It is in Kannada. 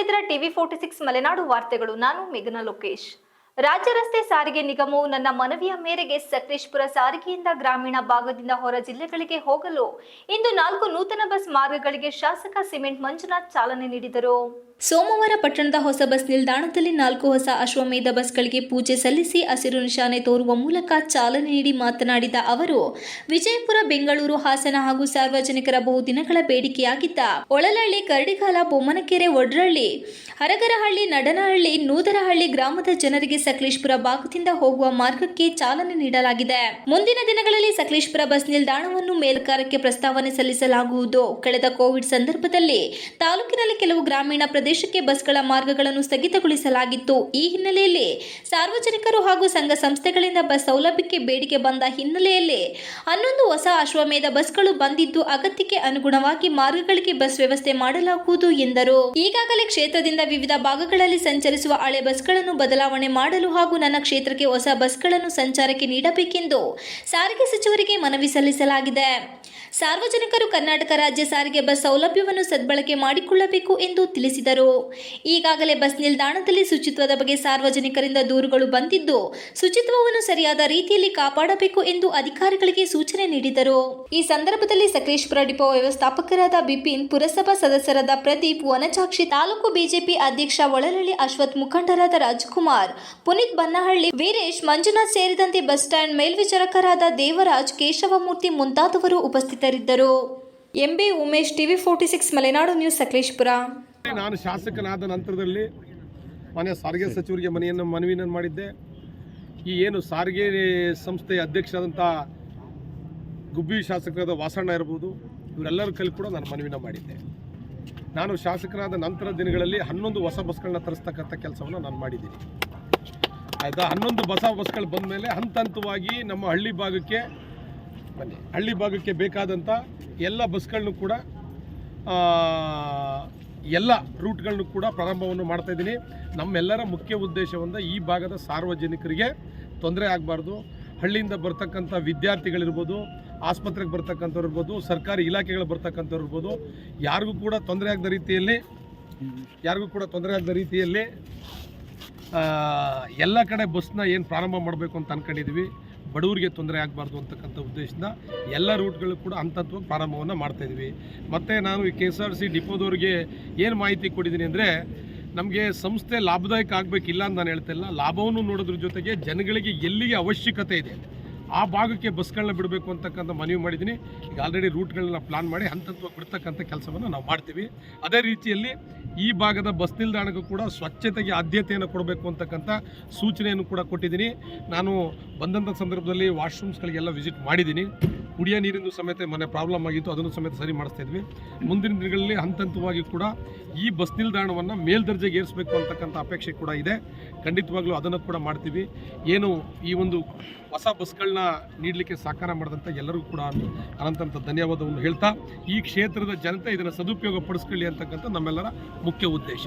ಇದ್ದೀರಾ ಟಿವಿ ಫೋರ್ಟಿ ಸಿಕ್ಸ್ ಮಲೆನಾಡು ವಾರ್ತೆಗಳು. ನಾನು ಮೇಘನಾ ಲೋಕೇಶ್. ರಾಜ್ಯ ರಸ್ತೆ ಸಾರಿಗೆ ನಿಗಮವು ನನ್ನ ಮನವಿಯ ಮೇರೆಗೆ ಸಕಲೇಶ್ಪುರ ಸಾರಿಗೆಯಿಂದ ಗ್ರಾಮೀಣ ಭಾಗದಿಂದ ಹೊರ ಜಿಲ್ಲೆಗಳಿಗೆ ಹೋಗಲು ಇಂದು ನಾಲ್ಕು ನೂತನ ಬಸ್ ಮಾರ್ಗಗಳಿಗೆ ಶಾಸಕ ಸಿಮೆಂಟ್ ಮಂಜುನಾಥ್ ಚಾಲನೆ ನೀಡಿದರು. ಸೋಮವಾರ ಪಟ್ಟಣದ ಹೊಸ ಬಸ್ ನಿಲ್ದಾಣದಲ್ಲಿ ನಾಲ್ಕು ಹೊಸ ಅಶ್ವಮೇಧ ಬಸ್ಗಳಿಗೆ ಪೂಜೆ ಸಲ್ಲಿಸಿ ಹಸಿರು ನಿಶಾನೆ ತೋರುವ ಮೂಲಕ ಚಾಲನೆ ನೀಡಿ ಮಾತನಾಡಿದ ಅವರು, ವಿಜಯಪುರ, ಬೆಂಗಳೂರು, ಹಾಸನ ಹಾಗೂ ಸಾರ್ವಜನಿಕರ ಬಹುದಿನಗಳ ಬೇಡಿಕೆಯಾಗಿದ್ದ ಒಳಲಹಳ್ಳಿ ಕರಡಿಗಾಲ, ಬೊಮ್ಮನಕೆರೆ ಒಡ್ರಹಳ್ಳಿ ಹರಗರಹಳ್ಳಿ, ನಡನಹಳ್ಳಿ, ನೂದರಹಳ್ಳಿ ಗ್ರಾಮದ ಜನರಿಗೆ ಸಕಲೇಶ್ಪುರ ಭಾಗದಿಂದ ಹೋಗುವ ಮಾರ್ಗಕ್ಕೆ ಚಾಲನೆ ನೀಡಲಾಗಿದೆ. ಮುಂದಿನ ದಿನಗಳಲ್ಲಿ ಸಕಲೇಶ್ಪುರ ಬಸ್ ನಿಲ್ದಾಣವನ್ನು ಮೇಲ್ಕಾರಕ್ಕೆ ಪ್ರಸ್ತಾವನೆ ಸಲ್ಲಿಸಲಾಗುವುದು. ಕಳೆದ ಕೋವಿಡ್ ಸಂದರ್ಭದಲ್ಲಿ ತಾಲೂಕಿನಲ್ಲಿ ಕೆಲವು ಗ್ರಾಮೀಣ ಪ್ರದೇಶಕ್ಕೆ ಬಸ್ಗಳ ಮಾರ್ಗಗಳನ್ನು ಸ್ಥಗಿತಗೊಳಿಸಲಾಗಿತ್ತು. ಈ ಹಿನ್ನೆಲೆಯಲ್ಲಿ ಸಾರ್ವಜನಿಕರು ಹಾಗೂ ಸಂಘ ಸಂಸ್ಥೆಗಳಿಂದ ಬಸ್ ಸೌಲಭ್ಯಕ್ಕೆ ಬೇಡಿಕೆ ಬಂದ ಹಿನ್ನೆಲೆಯಲ್ಲಿ ಹನ್ನೊಂದು ಹೊಸ ಅಶ್ವಮೇಧ ಬಸ್ಗಳು ಬಂದಿದ್ದು, ಅಗತ್ಯಕ್ಕೆ ಅನುಗುಣವಾಗಿ ಮಾರ್ಗಗಳಿಗೆ ಬಸ್ ವ್ಯವಸ್ಥೆ ಮಾಡಲಾಗುವುದು ಎಂದರು. ಈಗಾಗಲೇ ಕ್ಷೇತ್ರದಿಂದ ವಿವಿಧ ಭಾಗಗಳಲ್ಲಿ ಸಂಚರಿಸುವ ಹಳೆ ಬಸ್ಗಳನ್ನು ಬದಲಾವಣೆ ಮಾಡಲು ಹಾಗೂ ನನ್ನ ಕ್ಷೇತ್ರಕ್ಕೆ ಹೊಸ ಬಸ್ಗಳನ್ನು ಸಂಚಾರಕ್ಕೆ ನೀಡಬೇಕೆಂದು ಸಾರಿಗೆ ಸಚಿವರಿಗೆ ಮನವಿ ಸಲ್ಲಿಸಲಾಗಿದೆ. ಸಾರ್ವಜನಿಕರು ಕರ್ನಾಟಕ ರಾಜ್ಯ ಸಾರಿಗೆ ಬಸ್ ಸೌಲಭ್ಯವನ್ನು ಸದ್ಬಳಕೆ ಮಾಡಿಕೊಳ್ಳಬೇಕು ಎಂದು ತಿಳಿಸಿದರು. ಈಗಾಗಲೇ ಬಸ್ ನಿಲ್ದಾಣದಲ್ಲಿ ಶುಚಿತ್ವದ ಬಗ್ಗೆ ಸಾರ್ವಜನಿಕರಿಂದ ದೂರುಗಳು ಬಂದಿದ್ದು, ಶುಚಿತ್ವವನ್ನು ಸರಿಯಾದ ರೀತಿಯಲ್ಲಿ ಕಾಪಾಡಬೇಕು ಎಂದು ಅಧಿಕಾರಿಗಳಿಗೆ ಸೂಚನೆ ನೀಡಿದರು. ಈ ಸಂದರ್ಭದಲ್ಲಿ ಸಕಲೇಶ್ಪುರ ಡಿಪೋ ವ್ಯವಸ್ಥಾಪಕರಾದ ಬಿಪಿನ್, ಪುರಸಭಾ ಸದಸ್ಯರಾದ ಪ್ರದೀಪ್ ವನಚಾಕ್ಷಿ ತಾಲೂಕು ಬಿಜೆಪಿ ಅಧ್ಯಕ್ಷ ಒಳಲಳ್ಳಿ ಅಶ್ವಥ್ ಮುಖಂಡರಾದ ರಾಜ್ಕುಮಾರ್, ಪುನೀತ್ ಬನ್ನಹಳ್ಳಿ, ವೀರೇಶ್, ಮಂಜುನಾಥ್ ಸೇರಿದಂತೆ ಬಸ್ ಸ್ಟ್ಯಾಂಡ್ ಮೇಲ್ವಿಚಾರಕರಾದ ದೇವರಾಜ್, ಕೇಶವಮೂರ್ತಿ ಮುಂತಾದವರು ಉಪಸ್ಥಿತರಿದ್ದರು M B Umesh TV forty six, Malenadu news, Sakleshpur. ನಾನು ಶಾಸಕನಾದ ನಂತರದಲ್ಲಿ ಮನೆ ಸಾರಿಗೆ ಸಚಿವರಿಗೆ ಮನೆಯನ್ನು ಮನವಿಯನ್ನು ಮಾಡಿದ್ದೆ. ಈ ಏನು ಸಾರಿಗೆ ಸಂಸ್ಥೆಯ ಅಧ್ಯಕ್ಷರಾದಂಥ ಗುಬ್ಬಿ ಶಾಸಕರಾದ ವಾಸಣ್ಣ ಇರ್ಬೋದು, ಇವರೆಲ್ಲರ ಕೈಲಿ ಕೂಡ ನಾನು ಮನವಿನ ಮಾಡಿದ್ದೆ. ನಾನು ಶಾಸಕರಾದ ನಂತರ ದಿನಗಳಲ್ಲಿ ಹನ್ನೊಂದು ಹೊಸ ಬಸ್ಗಳನ್ನ ತರಿಸ್ತಕ್ಕಂಥ ಕೆಲಸವನ್ನು ನಾನು ಮಾಡಿದ್ದೀನಿ. ಆಯಿತಾ? ಹನ್ನೊಂದು ಹೊಸ ಬಸ್ಗಳು ಬಂದ ಮೇಲೆ ಹಂತ ಹಂತವಾಗಿ ನಮ್ಮ ಹಳ್ಳಿ ಭಾಗಕ್ಕೆ ಬನ್ನಿ ಹಳ್ಳಿ ಭಾಗಕ್ಕೆ ಬೇಕಾದಂಥ ಎಲ್ಲ ಬಸ್ಗಳನ್ನು ಕೂಡ ಎಲ್ಲ ರೂಟ್ಗಳನ್ನು ಕೂಡ ಪ್ರಾರಂಭವನ್ನು ಮಾಡ್ತಾ ಇದ್ದೀನಿ. ನಮ್ಮೆಲ್ಲರ ಮುಖ್ಯ ಉದ್ದೇಶವಂದ ಈ ಭಾಗದ ಸಾರ್ವಜನಿಕರಿಗೆ ತೊಂದರೆ ಆಗಬಾರ್ದು. ಹಳ್ಳಿಯಿಂದ ಬರ್ತಕ್ಕಂಥ ವಿದ್ಯಾರ್ಥಿಗಳಿರ್ಬೋದು, ಆಸ್ಪತ್ರೆಗೆ ಬರ್ತಕ್ಕಂಥವ್ರು ಇರ್ಬೋದು, ಸರ್ಕಾರಿ ಇಲಾಖೆಗಳು ಬರ್ತಕ್ಕಂಥವ್ರು ಇರ್ಬೋದು, ಯಾರಿಗೂ ಕೂಡ ತೊಂದರೆ ಆಗದ ರೀತಿಯಲ್ಲಿ, ಯಾರಿಗೂ ಕೂಡ ತೊಂದರೆ ಆಗದ ರೀತಿಯಲ್ಲಿ ಎಲ್ಲ ಕಡೆ ಬಸ್ನ ಏನು ಪ್ರಾರಂಭ ಮಾಡಬೇಕು ಅಂತ ಅನ್ಕೊಂಡಿದ್ವಿ. ಬಡವರಿಗೆ ತೊಂದರೆ ಆಗಬಾರ್ದು ಅಂತಕ್ಕಂಥ ಉದ್ದೇಶದಿಂದ ಎಲ್ಲ ರೂಟ್ಗಳು ಕೂಡ ಹಂತ ಪ್ರಾರಂಭವನ್ನು ಮಾಡ್ತಾಯಿದ್ವಿ ಮತ್ತು ನಾನು ಈ ಕೆ ಎಸ್ ಆರ್ ಸಿ ಡಿಪೋದವ್ರಿಗೆ ಏನು ಮಾಹಿತಿ ಕೊಟ್ಟಿದ್ದೀನಿ ಅಂದರೆ, ನಮಗೆ ಸಂಸ್ಥೆ ಲಾಭದಾಯಕ ಆಗಬೇಕಿಲ್ಲ ಅಂತ ನಾನು ಹೇಳ್ತಾ ಇಲ್ಲ ಲಾಭವನ್ನು ನೋಡೋದ್ರ ಜೊತೆಗೆ ಜನಗಳಿಗೆ ಎಲ್ಲಿಗೆ ಅವಶ್ಯಕತೆ ಇದೆ? ಆ ಭಾಗಕ್ಕೆ ಬಸ್ಗಳನ್ನ ಬಿಡಬೇಕು ಅಂತಕ್ಕಂಥ ಮನವಿ ಮಾಡಿದ್ದೀನಿ. ಈಗ ಆಲ್ರೆಡಿ ರೂಟ್ಗಳನ್ನ ಪ್ಲಾನ್ ಮಾಡಿ ಹಂತ ಹಂತವಾಗಿ ಬಿಡ್ತಕ್ಕಂಥ ಕೆಲಸವನ್ನು ನಾವು ಮಾಡ್ತೀವಿ. ಅದೇ ರೀತಿಯಲ್ಲಿ ಈ ಭಾಗದ ಬಸ್ ನಿಲ್ದಾಣಕ್ಕೂ ಕೂಡ ಸ್ವಚ್ಛತೆಗೆ ಆದ್ಯತೆಯನ್ನು ಕೊಡಬೇಕು ಅಂತಕ್ಕಂಥ ಸೂಚನೆಯನ್ನು ಕೂಡ ಕೊಟ್ಟಿದ್ದೀನಿ. ನಾನು ಬಂದಂಥ ಸಂದರ್ಭದಲ್ಲಿ ವಾಶ್ರೂಮ್ಸ್ಗಳಿಗೆಲ್ಲ ವಿಸಿಟ್ ಮಾಡಿದ್ದೀನಿ. ಕುಡಿಯೋ ನೀರಿಂದು ಸಮೇತ ಮನೆ ಪ್ರಾಬ್ಲಮ್ ಆಗಿತ್ತು. ಅದನ್ನು ಸಮೇತ ಸರಿ ಮಾಡಿಸ್ತಾ ಇದ್ವಿ. ಮುಂದಿನ ದಿನಗಳಲ್ಲಿ ಹಂತ ಹಂತವಾಗಿ ಕೂಡ ಈ ಬಸ್ ನಿಲ್ದಾಣವನ್ನು ಮೇಲ್ದರ್ಜೆಗೆ ಏರಿಸಬೇಕು ಅಂತಕ್ಕಂಥ ಅಪೇಕ್ಷೆ ಕೂಡ ಇದೆ. ಖಂಡಿತವಾಗ್ಲೂ ಅದನ್ನು ಕೂಡ ಮಾಡ್ತೀವಿ. ಏನು ಈ ಒಂದು ಹೊಸ ಬಸ್ಗಳನ್ನ ನೀಡಲಿಕ್ಕೆ ಸಹಕಾರ ಮಾಡಿದಂಥ ಎಲ್ಲರಿಗೂ ಕೂಡ ಅನಂತಂತ ಧನ್ಯವಾದವನ್ನು ಹೇಳ್ತಾ, ಈ ಕ್ಷೇತ್ರದ ಜನತೆ ಇದನ್ನು ಸದುಪಯೋಗ ಪಡಿಸ್ಕೊಳ್ಳಿ ಅಂತಕ್ಕಂಥ ನಮ್ಮೆಲ್ಲರ ಮುಖ್ಯ ಉದ್ದೇಶ.